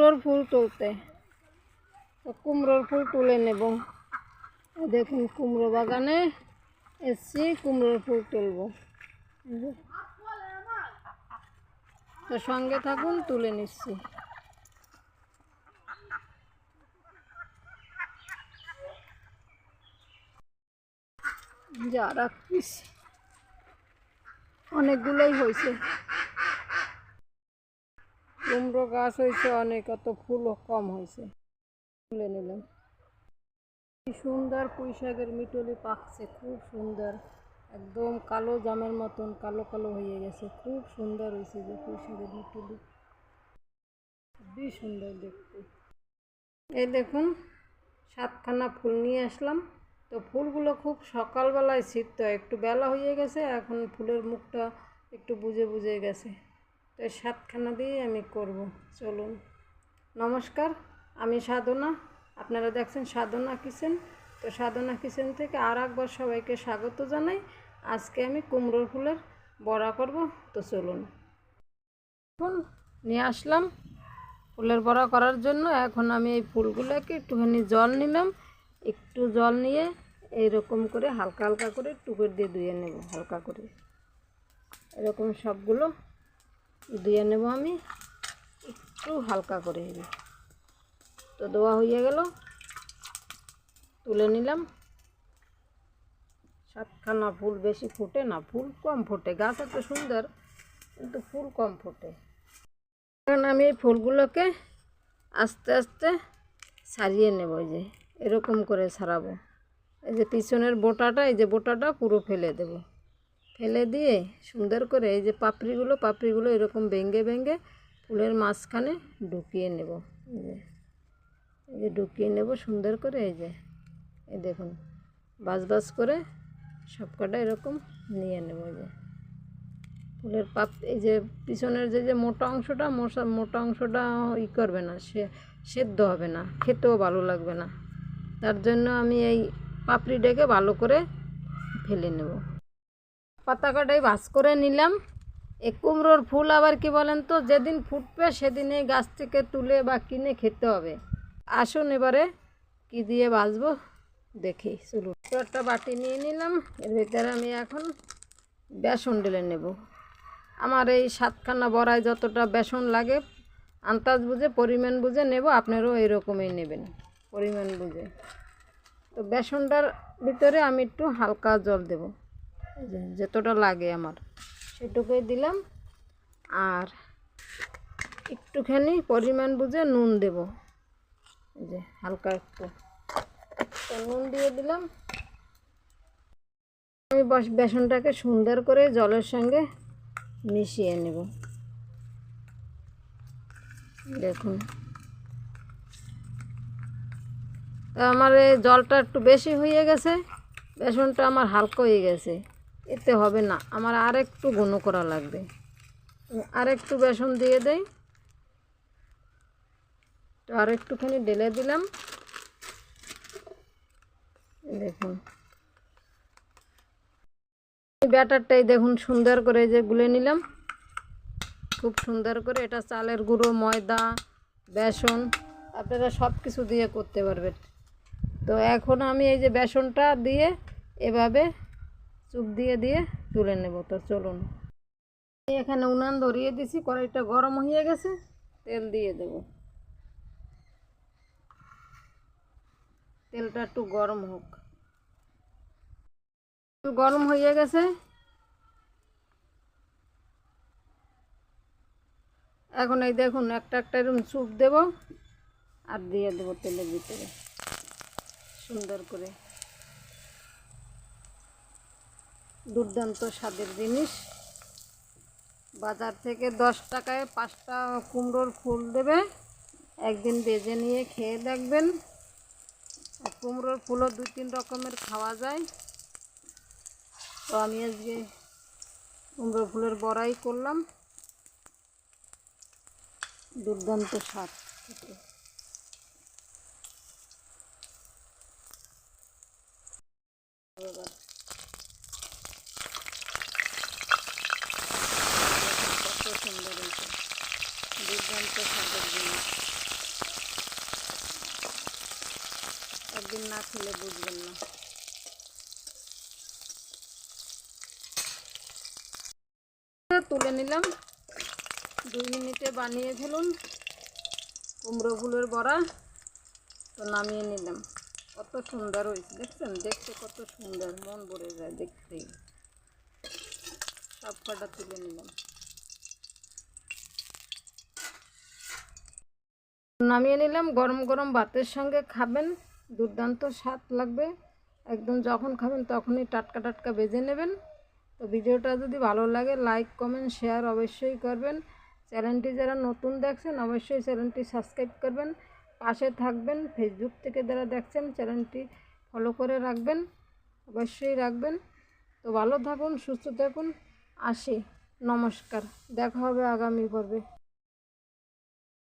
কুমড়োর ফুল তুলতে। তো কুমড়োর ফুল তুলে নেব। দেখুন, কুমড়ো বাগানে এসছি, কুমড়োর ফুল তুলবো। তো সঙ্গে থাকুন, তুলে নিচ্ছি। যা রাখিস অনেকগুলোই হয়েছে। কুমড়ো গাছ হয়েছে অনেক, অত ফুলও কম হয়েছে। তুলে নিলাম। কি সুন্দর পুঁই শাকের মিটলি পাকছে, খুব সুন্দর। একদম কালো জামের মতন, কালো কালো হয়ে গেছে। খুব সুন্দর হয়েছে যে পুঁই শাকের মিটলি। খুবই সুন্দর দেখতে। এই দেখুন, সাতখানা ফুল নিয়ে আসলাম। তো ফুলগুলো খুব সকালবেলায় ছিটতে হয় একটু বেলা হয়ে গেছে, এখন ফুলের মুখটা একটু বুঝে বুঝে গেছে। তো সাতখানা দিয়ে আমি করব, চলুন। নমস্কার, আমি সাধনা। আপনারা দেখছেন সাধনা কিচেন। তো সাধনা কিচেন থেকে আর একবার সবাইকে স্বাগত জানাই। আজকে আমি কুমড়োর ফুলের বড়া করব, তো চলুন। এখন নিয়ে আসলাম ফুলের বড়া করার জন্য। এখন আমি এই ফুলগুলোকে একটুখানি জল নিলাম। একটু জল নিয়ে এইরকম করে হালকা হালকা করে টুকের দিয়ে ধুয়ে নেব, হালকা করে। এরকম সবগুলো ধুয়ে নেব আমি। একটু হালকা করে যে। তো দেওয়া হয়ে গেল। তুলে নিলাম। সাতখানা ফুল বেশি ফোটে না, ফুল কম ফোটে। গাছ এত সুন্দর, কিন্তু ফুল কম ফোটে। এখন আমি এই ফুলগুলোকে আস্তে আস্তে সারিয়ে নেব যে এরকম করে সারাবো। এই যে পিছনের বোটাটা, এই যে বোটাটা পুরো ফেলে দেব। ফেলে দিয়ে সুন্দর করে এই যে পাপড়িগুলো পাপড়িগুলো এরকম ভেঙ্গে ভেঙ্গে ফুলের মাঝখানে ঢুকিয়ে নেব। এই যে এই যে ঢুকিয়ে নেব সুন্দর করে, এই যে, এই দেখুন, বাস বাস করে সব কটা এরকম নিয়ে নেব, এই যে। ফুলের পাপ, এই যে পিছনের যে যে মোটা অংশটা, মশা, মোটা অংশটা ই করবে না, সে সেদ্ধ হবে না, খেতেও ভালো লাগবে না। তার জন্য আমি এই পাপড়িটাকে ভালো করে ফেলে নেব। পাতা কাটাই ভাজ করে নিলাম। এই কুমড়োর ফুল আবার কি বলেন তো, যেদিন ফুটবে সেদিন গাছ থেকে তুলে বা কিনে খেতে হবে। আসুন এবারে কি দিয়ে ভাজবো দেখি, চলুন। একটা বাটি নিয়ে নিলাম, এর ভিতরে আমি এখন বেসন ঢেলে নেব। আমার এই সাতখানা বড়ায় যতটা বেসন লাগে, আন্দাজ বুঝে, পরিমাণ বুঝে নেব, আপনারাও এরকমই নেবেন, পরিমাণ বুঝে। তো বেসনটার ভিতরে আমি একটু হালকা জল দেব। যতটা লাগে আমার। সেটুকুই দিলাম। আর একটুখানি পরিমাণ বুঝে নুন দেব। যে, হালকা একটু। তো নুন দিয়ে দিলাম। আমি বস, বেসনটাকে সুন্দর করে জলের সঙ্গে মিশিয়ে নেব। দেখুন। আমার জলটা একটু বেশি হয়ে গেছে। বেসনটা আমার হালকা হয়ে গেছে। এতে হবে না। আমার আর একটু ঘন করা লাগবে। আর একটু বেসন দিয়ে দেই। তো আর একটুখানি ঢেলে দিলাম। দেখুন। ব্যাটারটাই দেখুন সুন্দর করে যে গুলে নিলাম। খুব সুন্দর করে এটা চালের গুঁড়ো, ময়দা, বেসন, আপনারা সব কিছু দিয়ে করতে পারবেন। তো এখন আমি এই যে বেসনটা দিয়ে এভাবে চুপ দিয়ে দিয়ে তুলে নেব, তো চলুন। এখানে উনান ধরিয়ে দিছি, কড়াইটা গরম হয়ে গেছে, তেল দিয়ে দেব। তেলটা একটু গরম হোক। গরম হয়ে গেছে। এখন এই দেখুন, একটা একটা এরকম চুপ দেব আর দিয়ে দেবো তেলের ভিতরে। সুন্দর করে। দুর্দান্ত স্বাদের জিনিস। বাজার থেকে দশ টাকায় পাঁচটা কুমড়োর ফুল দেবে। একদিন বেজে নিয়ে খেয়ে দেখবেন। কুমড়োর ফুলও দুই তিন রকমের খাওয়া যায়। তো আমি আজকে কুমড়ো ফুলের বড়াই করলাম। দুর্দান্ত স্বাদ। খেতে। এবার কত সুন্দর হয়েছে দুর্দান্ত স্বাদের জিনিস একদিন না খেলে বুঝবেন না। তুলে নিলাম। দুই মিনিটে বানিয়ে ফেলুন। কুমড়ো ফুলের বড়া। তো নামিয়ে নিলাম। কত সুন্দর হয়েছে, দেখছেন? দেখতে কত সুন্দর, মন ভরে যায় দেখতেই। সব কটা তুলে নিলাম। নামিয়ে নিলাম। গরম গরম ভাতের সঙ্গে খাবেন। দুর্দান্ত স্বাদ লাগবে। একদম যখন খাবেন তখনই টাটকা টাটকা বেজে নেবেন। তো ভিডিওটা যদি ভালো লাগে লাইক কমেন্ট শেয়ার অবশ্যই করবেন। চ্যানেলটি যারা নতুন দেখছেন, অবশ্যই চ্যানেলটি সাবস্ক্রাইব করবেন। পাশে থাকবেন ফেসবুক থেকে যারা দেখছেন, চ্যানেলটি ফলো করে রাখবেন, অবশ্যই রাখবেন। তো ভালো থাকুন, সুস্থ থাকুন, আসি, নমস্কার, দেখা হবে আগামী পর্বে।